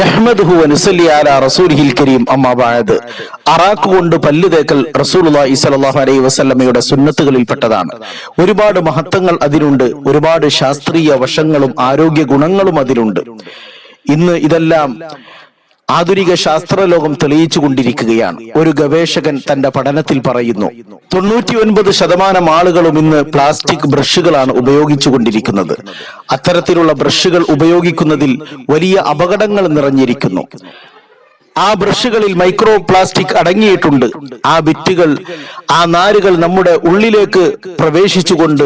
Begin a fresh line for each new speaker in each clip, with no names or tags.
നഹ്മദുഹു വനുസല്ലി അലാ റസൂലിഹിൽ കരീം. അമ്മാ ബഅദ്. അറാക്ക് കൊണ്ട് പല്ല് തേക്കൽ റസൂലുള്ളാഹി സ്വല്ലല്ലാഹു അലൈഹി വസല്ലമയുടെ സുന്നത്തുകളിൽപ്പെട്ടതാണ്. ഒരുപാട് മഹത്വങ്ങൾ അതിലുണ്ട്. ഒരുപാട് ശാസ്ത്രീയ വശങ്ങളും ആരോഗ്യ ഗുണങ്ങളും അതിലുണ്ട്. ഇന്ന് ഇതെല്ലാം ആധുനിക ശാസ്ത്രലോകം തെളിയിച്ചു കൊണ്ടിരിക്കുകയാണ് ഒരു ഗവേഷകൻ തന്റെ പഠനത്തിൽ പറയുന്നു തൊണ്ണൂറ്റി ഒൻപത് ശതമാനം ആളുകളും ഇന്ന് പ്ലാസ്റ്റിക് ബ്രഷുകളാണ് ഉപയോഗിച്ചു കൊണ്ടിരിക്കുന്നത് അത്തരത്തിലുള്ള ബ്രഷുകൾ ഉപയോഗിക്കുന്നതിൽ വലിയ അപകടങ്ങൾ നിറഞ്ഞിരിക്കുന്നു. ആ ബ്രഷുകളിൽ മൈക്രോ പ്ലാസ്റ്റിക് അടങ്ങിയിട്ടുണ്ട്. ആ വിറ്റുകൾ ആ നാരുകൾ നമ്മുടെ ഉള്ളിലേക്ക് പ്രവേശിച്ചുകൊണ്ട്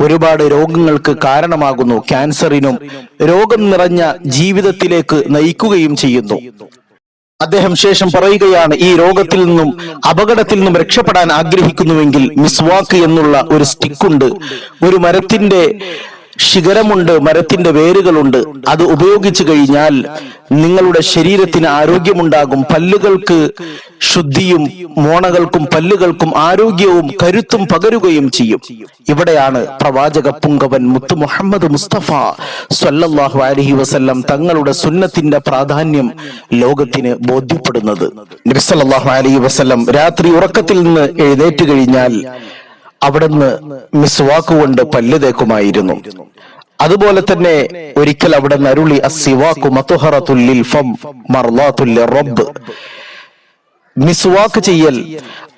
ഒരുപാട് രോഗങ്ങൾക്ക് കാരണമാകുന്നു. ക്യാൻസറിനും രോഗം നിറഞ്ഞ ജീവിതത്തിലേക്ക് നയിക്കുകയും ചെയ്യുന്നു. അദ്ദേഹം ശേഷം പറയുകയാണ് ഈ രോഗത്തിൽ നിന്നും അപകടത്തിൽ നിന്നും രക്ഷപ്പെടാൻ ആഗ്രഹിക്കുന്നുവെങ്കിൽ മിസ്വാക്ക് എന്നുള്ള ഒരു സ്റ്റിക്കുണ്ട്. ഒരു മരത്തിന്റെ ശിഖരമുണ്ട് മരത്തിന്റെ വേരുകളുണ്ട്. അത് ഉപയോഗിച്ചു കഴിഞ്ഞാൽ നിങ്ങളുടെ ശരീരത്തിന് ആരോഗ്യമുണ്ടാകും. പല്ലുകൾക്ക് ശുദ്ധിയും മോണകൾക്കും പല്ലുകൾക്കും ആരോഗ്യവും കരുത്തും പകരുകയും ചെയ്യും. ഇവിടെയാണ് പ്രവാചക പുങ്കവൻ മുത്തു മുഹമ്മദ് മുസ്തഫ സല്ലല്ലാഹു അലഹി വസല്ലം തങ്ങളുടെ സുന്നത്തിന്റെ പ്രാധാന്യം ലോകത്തിന് ബോധ്യപ്പെടുന്നത്. അലൈഹി വസല്ലം രാത്രി ഉറക്കത്തിൽ നിന്ന് എഴുന്നേറ്റ് കഴിഞ്ഞാൽ അവിടുന്ന് മിസ്വാക്ക് കൊണ്ട് പല്ല് തേക്കുമായിരുന്നു. അതുപോലെ തന്നെ ഒരിക്കൽ അവിടെ നരുളി അസിവാക്കു മത്തുഹറത്തുല്ലിൽ ഫം മർലാത്തുല്ലിൽ റബ്ബ്. മിസ്വാക്ക് ചെയ്യൽ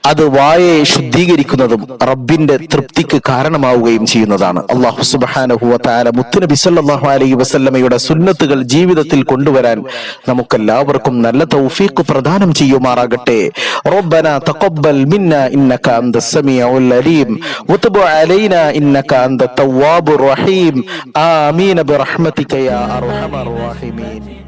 അത് വായയെ ശുദ്ധീകരിക്കുന്നതും റബ്ബിന്റെ തൃപ്തിക്ക് കാരണമാവുകയും ചെയ്യുന്നതാണ്. അള്ളാഹു സുബാനഹുവ താല മുത്തുനബി സല്ലാഹു അലൈഹി വസല്ലമയുടെ സുന്നത്തുകൾ ജീവിതത്തിൽ കൊണ്ടുവരാൻ നമുക്കെല്ലാവർക്കും നല്ല തൗഫീഖ് പ്രദാനം ചെയ്യുമാറാകട്ടെ. റബ്ബന തഖബ്ബൽ മിന്ന ഇന്നക അന്ത സമീഉൽ അലീം. വതുബ് അലൈന ഇന്നക അന്ത തവ്വാബുർ റഹീം. ആമീൻ ബിറഹ്മതിക യാ അർഹമർ റഹീമീൻ.